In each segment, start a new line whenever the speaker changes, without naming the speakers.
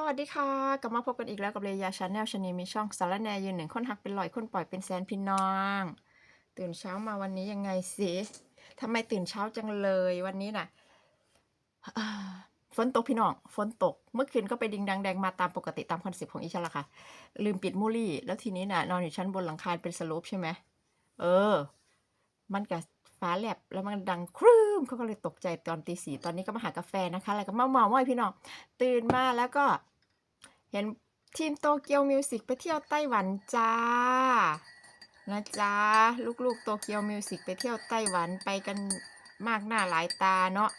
สวัสดีค่ะ กลับมาพบกันอีกแล้วกับเรยาชาแนลชนลมีช่องสารแนยืนหนึ่งคนหักเป็นรอยคนปล่อยเป็นแสนพี่น้อง ตื่นเช้ามาวันนี้ยังไงสิทำไมตื่นเช้าจังเลยวันนี้น่ะอ่าฝนตกพี่น้องฝนตก เมื่อคืนก็ไปดิงดังแดงมาตามปกติตามคอนเซ็ปต์ของอีฉันละค่ะ ลืมปิดมูลี่ แล้วทีนี้น่ะ นอนอยู่ชั้นบนหลังคาเป็นสโลปใช่ไหมเออ มันกับ ฟ้าแลบแล้วมันดังครื้มเขาก็เลยตกใจตอนตีสี่ตอนนี้ก็มาหากาแฟนะคะแล้วก็มาเมาๆว่าพี่น้องตื่นมาแล้วก็ เห็นทีมโตเกียวมิวสิกไปเที่ยวไต้หวันจ้านะจ๊ะลูกๆโตเกียวมิวสิกไปเที่ยวไต้หวันไปกันมากหน้าหลายตาเนาะ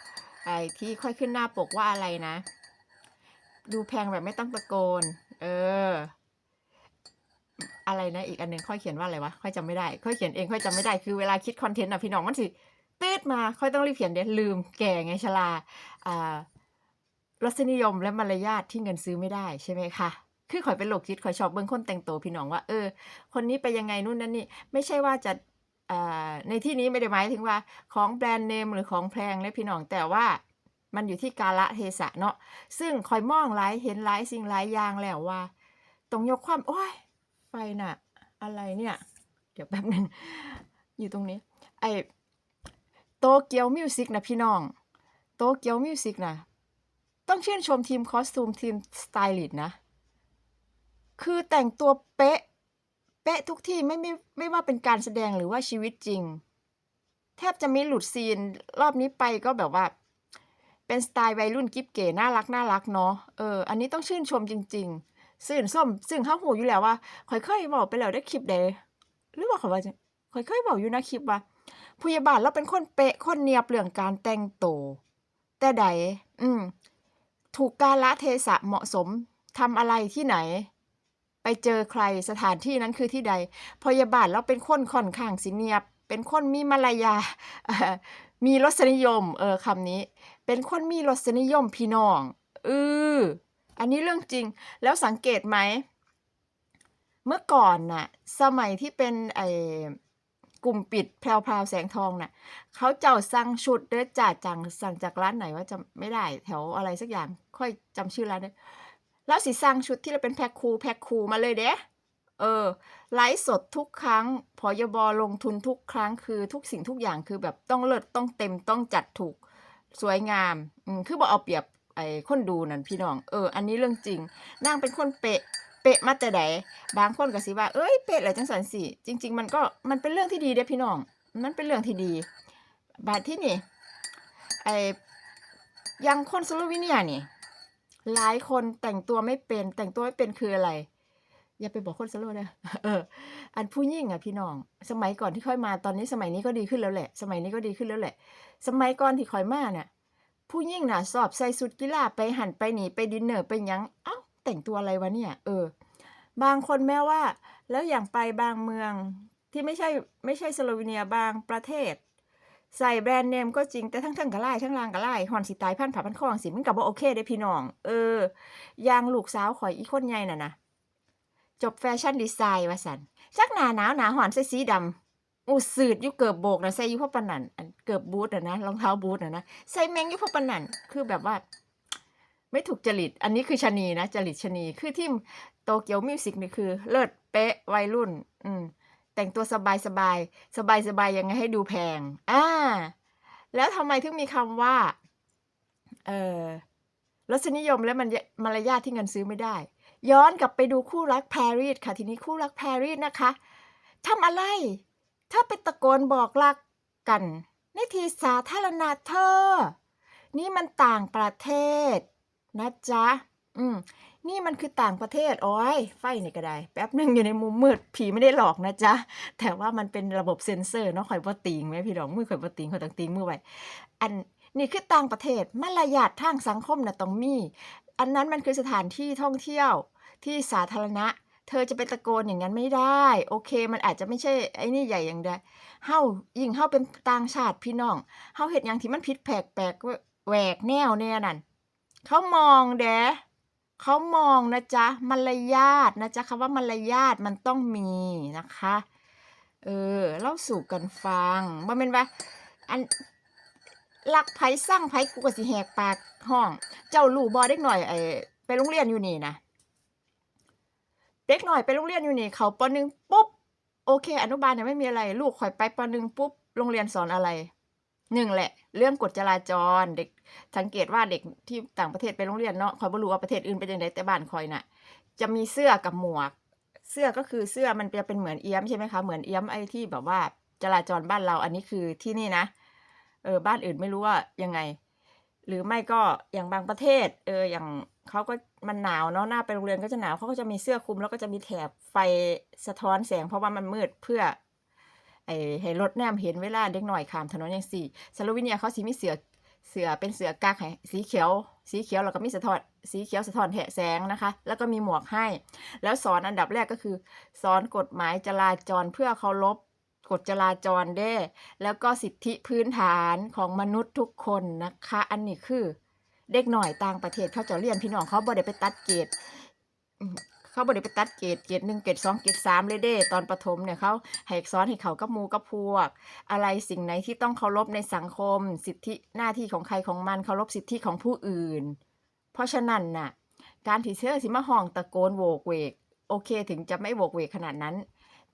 ไอ้ที่ค่อยขึ้นหน้าปกว่าอะไรนะ ดูแพงแบบไม่ต้องตะโกน เออ อะไรนะอีกอันหนึ่งค่อยเขียนว่าอะไรวะค่อยจำไม่ได้ ค่อยเขียนเองค่อยจำไม่ได้คือเวลาคิดคอนเทนต์อะพี่น้องมันสิตืดมาค่อยต้องรีบเขียนเดี๋ยวลืมแก่ไงชลาอ่ารสนิยมและมารยาทที่เงินซื้อไม่ได้ใช่ไหมคะคือข่อยเป็นโลกคิดข่อยชอบเบิ่งคนแต่งตัวพี่น้องว่าเออ คนนี้ไปยังไงนู่นนั่นนี่ไม่ใช่ว่าจะในที่นี้ไม่ได้หมายถึงว่าของแบรนด์เนมหรือของแพงเลยพี่น้องแต่ว่ามันอยู่ที่กาละเทศะเนาะซึ่งคอยมองหลายเห็นหลายสิ่งหลายอย่างแล้วว่าต้องยกความโอ้ย ไฟน่ะ อะไรเนี่ย เดี๋ยวแป๊บหนึ่งอยู่ตรงนี้ ไอโตเกียวมิวสิกนะพี่น้อง โตเกียวมิวสิกนะต้องชื่นชมทีมคอสตูมทีมสไตลิสต์นะ คือแต่งตัวเป๊ะ เป๊ะทุกที่ไม่ไม่ไม่ว่าเป็นการแสดงหรือว่าชีวิตจริง แทบจะไม่หลุดซีนรอบนี้ไปก็แบบว่า เป็นสไตล์วัยรุ่นกิ๊บเก๋น่ารักน่ารักเนาะเอออันนี้ต้องชื่นชมจริง ๆ ซึ่งส้มซึ่งเขาหูอยู่แล้วว่าค่อยๆบอกไปแล้วได้คลิปใดหรือว่าเขาว่าจะค่อยๆบอกอยู่นะคลิปว่าพยาบาลเราเป็นคนเป๊ะคนเนียบเรื่องการแต่งโตแต่ใดอืมถูกกาละเทศะเหมาะสมทำอะไรที่ไหน ไปเจอใครสถานที่นั้นคือที่ใด พยาบาลเราเป็นคนค่อนข้างสิเนียบ เป็นคนมีมารยา มีรสนิยม เออคำนี้ เป็นคนมีรสนิยมพี่น้อง อันนี้เรื่องจริงแล้วสังเกตไหม เมื่อก่อนน่ะ สมัยที่เป็นไอ้กลุ่มปิดแพรวพราวแสงทองน่ะเขาเจ้าสั่งชุดเด้อจ่าจังสั่งจากร้านไหนว่าจะไม่ได้แถวอะไรสักอย่างค่อยจำชื่อร้านได้แล้วสิสั่งชุดที่เราเป็นแพ็คคูแพ็คคูมาเลยเด้เออไลฟ์สดทุกครั้งพอยบลงทุนทุกครั้งคือทุกสิ่งทุกอย่างคือแบบต้องเลิศต้องเต็มต้องจัดถูกสวยงามอืมคือบ่เอาเปรียบ ไอ้คนดูนั่นพี่น้องเอออันนี้เรื่องจริงนางเป็นคนเป๊ะเป๊ะมาแต่ใดบางคนก็สิว่าเอ้ยเป๊ะแหละจังสันสิจริง ๆ มันก็มันเป็นเรื่องที่ดีเด้พี่น้องมันเป็นเรื่องที่ดี บาดที่นี่ไอ้ยังคนสโลวีเนียนี่หลายคนแต่งตัวไม่เป็น แต่งตัวไม่เป็นคืออะไรอย่าไปบอกคนสโลว์เด้อเออ อันผู้หญิงอะพี่น้อง สมัยก่อนที่ค่อยมาตอนนี้สมัยนี้ก็ดีขึ้นแล้วแหละ สมัยนี้ก็ดีขึ้นแล้วแหละ สมัยก่อนที่ค่อยมาเนี่ย ผู้หญิงน่ะสอบใส่ชุดกีฬาไปหันไปหนีไปดินเนอร์ไปยังเอ้าแต่งตัวอะไรวะเนี่ย เออ บางคนแม้ว่า แล้วอย่างไปบางเมืองที่ไม่ใช่ไม่ใช่สโลวีเนียบางประเทศ ใส่แบรนด์เนมก็จริงแต่ทั้งเทิงกะไล่ทั้งลางกะไล่หอนสิตายพันผ่าพันคองสิมันก็บ่โอเคเด้พี่น้อง เออ อย่างลูกสาวข่อยอีคนใหญ่น่ะนะจบแฟชั่นดีไซน์ว่าสันจักหนาหนาวหนาหอนใส่สีดำ อู้สืดอยู่เกือบโบกนะใส่ยู่พอปนนันอันเกือบบูทอะนะรองเท้าบูทอะนะใส่แมงยู่พอปนนันคือแบบว่า ไม่ถูกจริต อันนี้คือชะนีนะจริตชะนีคือที่โตเกียวมิวสิกนี่คือ เลิศเป๊ะวัยรุ่น อืมแต่งตัวสบายสบายสบายสบายยังไงให้ดูแพงอ่าแล้วทำไมถึงมีคำว่าเออรสนิยมและมันมารยาทที่เงินซื้อไม่ได้ ย้อนกลับไปดูคู่รักปารีสค่ะทีนี้คู่รักปารีสนะคะทำอะไร ถ้าไปตะโกนบอกรักกันในที่สาธารณะเธอ นี่มันต่างประเทศ นะจ๊ะ อืม นี่มันคือต่างประเทศ โอ้ย ไฟนี่ก็ได้ แป๊บหนึ่งอยู่ในมุมมืด ผีไม่ได้หลอกนะจ๊ะ แต่ว่ามันเป็นระบบเซ็นเซอร์เนาะข่อยบ่ติงแม่พี่น้อง มือข่อยบ่ติงข่อยต้องติงมือไว้ อันนี่คือต่างประเทศ มารยาททางสังคมนะต้องมี อันนั้นมันคือสถานที่ท่องเที่ยวที่สาธารณะ เธอจะไปตะโกนอย่างนั้นไม่ได้ โอเค มันอาจจะไม่ใช่ไอ้นี่ใหญ่อย่างใดเฮายิ่งเฮาเป็นต่างชาติพี่น้องเฮาเฮ็ดหยังที่มันผิดแผกแปลกแหวกแนวแน่นั่นเขามองเด้เขามองนะจ๊ะมารยาทนะจ๊ะคำว่ามารยาทมันต้องมีนะคะ เออเล่าสู่กันฟังบ่แม่นว่าอันลักไผสร้างไผกูก็สิแหกปากห้อง เจ้ารู้บ่เด็กหน่อยไอไปโรงเรียนอยู่นี่นะ เด็กหน่อยไปโรงเรียนอยู่นี่เขาปหนึ่งปุ๊บโอเค อนุบาลเนี่ยไม่มีอะไร ลูกข่อยไปปหนึ่งปุ๊บโรงเรียนสอนอะไรหนึ่งแหละ เรื่องกฎจราจรเด็กสังเกตว่าเด็กที่ต่างประเทศไปโรงเรียนเนาะข่อยบ่รู้ว่าประเทศอื่นเป็นยังไงแต่บ้านข่อยน่ะ จะมีเสื้อกับหมวก เสื้อก็คือเสื้อมันจะเป็นเหมือนเอี้ยมใช่ไหมคะเหมือนเอี้ยมไอ้ที่แบบว่าจราจรบ้านเราอันนี้คือที่นี่นะเออบ้านอื่นไม่รู้ว่ายังไง หรือไม่ก็อย่างบางประเทศ เอออย่างเขาก็ มันหนาวเนาะหน้าไปโรงเรียนก็จะหนาวเขาก็จะมีเสื้อคลุมแล้วก็จะมีแถบไฟสะท้อนแสงเพราะว่ามันมืดเพื่อไอ้ให้รถแนมเห็นเวลาเด็กหน้อยขามถนนจังซี่สโลวีเนียเขาสิมีเสือเสือเป็นเสือกากให้สีเขียว สีเขียวแล้วก็มีสะท้อนสีเขียวสะท้อนแถแสงนะคะ แล้วก็มีหมวกให้ แล้วสอนอันดับแรกก็คือ สอนกฎหมายจราจรเพื่อเคารพกฎจราจรเด้ แล้วก็สิทธิพื้นฐานของมนุษย์ทุกคนนะคะ อันนี้คือ เด็กหน่อยต่างประเทศเขาจะเรียนพี่น้องเขาบ่ได้ไปตัดเกรดเขาบ่ได้ไปตัดเกรดเกรดหนึ่งเกรดสองเกรดสามเลยเด้ ตอนประถมเนี่ยเขาให้สอนให้เขากับมูกับพวก อะไรสิ่งไหนที่ต้องเคารพในสังคม สิทธิหน้าที่ของใครของมันเคารพสิทธิของผู้อื่น เพราะฉะนั้นน่ะ การที่เชื่อสิมาห้องตะโกนโวกเวก โอเคถึงจะไม่โวกเวกขนาดนั้น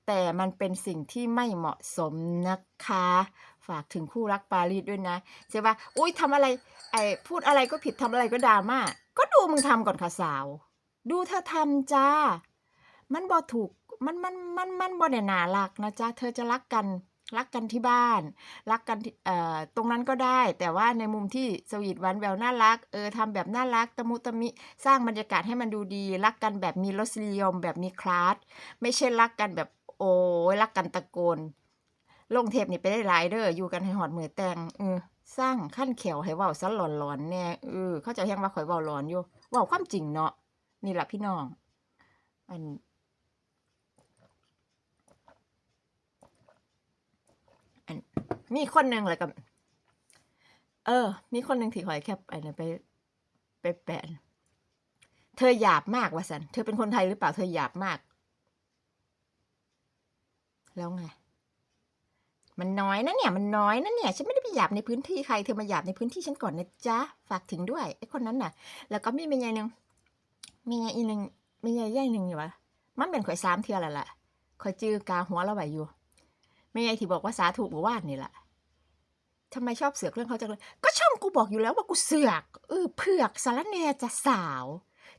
แต่มันเป็นสิ่งที่ไม่เหมาะสมนะคะ ฝากถึงคู่รักปารีสด้วยนะใช่ปะอุ้ยทำอะไรไอพูดอะไรก็ผิดทำอะไรก็ดราม่าก็ดูมึงทำก่อนค่ะสาว ดูเธอทำจ้า มันบ่ถูกมันมันมันมันบ่ได้น่ารักนะจ๊ะเธอจะรักกันรักกันที่บ้าน รักกันเอ่อตรงนั้นก็ได้ แต่ว่าในมุมที่สวีทหวานแววน่ารัก เออทำแบบน่ารักตะมุตะมิ สร้างบรรยากาศให้มันดูดี รักกันแบบมีรสนิยมแบบมีคลาสไม่ใช่รักกันแบบ โอ้ยรักกันตะโกน ลงเทปนี่ไปได้หลายเด้ออยู่กันให้หอดมือแตงเออสร้างขั้นแขวให้เว้าซะหลอนๆแน่เออเขาจะยังว่าข่อยเว้าหลอนอยู่เว้าความจริงเนาะนี่แหละพี่น้อง อันอันมีคนหนึ่งแหละกับเออ มีคนหนึ่งที่ข่อยแคปอันนั้ไป ไปแปะเธอหยาบมากว่าสัน เธอเป็นคนไทยหรือเปล่า เธอหยาบมาก แล้วไง มันน้อยนะเนี่ย มันน้อยนะเนี่ย ฉันไม่ได้ไปหยาบในพื้นที่ใคร เธอมาหยาบในพื้นที่ฉันก่อนนะจ๊ะ ฝากถึงด้วยไอ้คนนั้นน่ะ แล้วก็มีเมียหนึ่งมีเมียอีหนึ่งมีเมียใหญ่หนึ่งอยู่วะมันเป็นข่อยสามเทือแล้วล่ะข่อยจื้อกาหัวเราไว้อยู่เมียที่บอกว่าสาถูกหมู่านนี่แหละทำไมชอบเสือกเรื่องเขาจังเลย ก็ช่องกูบอกอยู่แล้วว่ากูเสือกเออเผือกสารแนจะสาว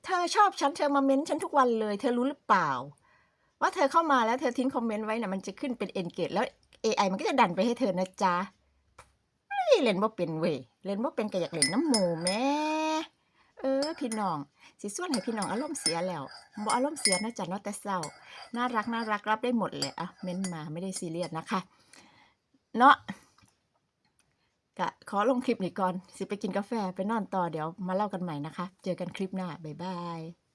เธอชอบฉันเธอมาเม้นฉันทุกวันเลย เธอรู้หรือเปล่า ว่าเธอเข้ามาแล้วเธอทิ้งคอมเมนต์ไว้น่ะมันจะขึ้นเป็นเอนเกจแล้ว AI มันก็จะดันไปให้เธอนะจ๊ะเล่นบ่เป็นเว้ยเล่นบ่เป็นก็อยากเล่นน้ำหมูแม่เออพี่น้องสิส่วนให้พี่น้องอารมณ์เสียแล้วบ่อารมณ์เสียนะจ๊ะเนาะแต่เศร้าน่ารักน่ารักรับได้หมดเลยอะเม้นมาไม่ได้ซีเรียสนะคะ เนาะก็ขอลงคลิปนี้ก่อน สิไปกินกาแฟไปนอนต่อเดี๋ยวมาเล่ากันใหม่นะคะ เจอกันคลิปหน้า บ๊ายบาย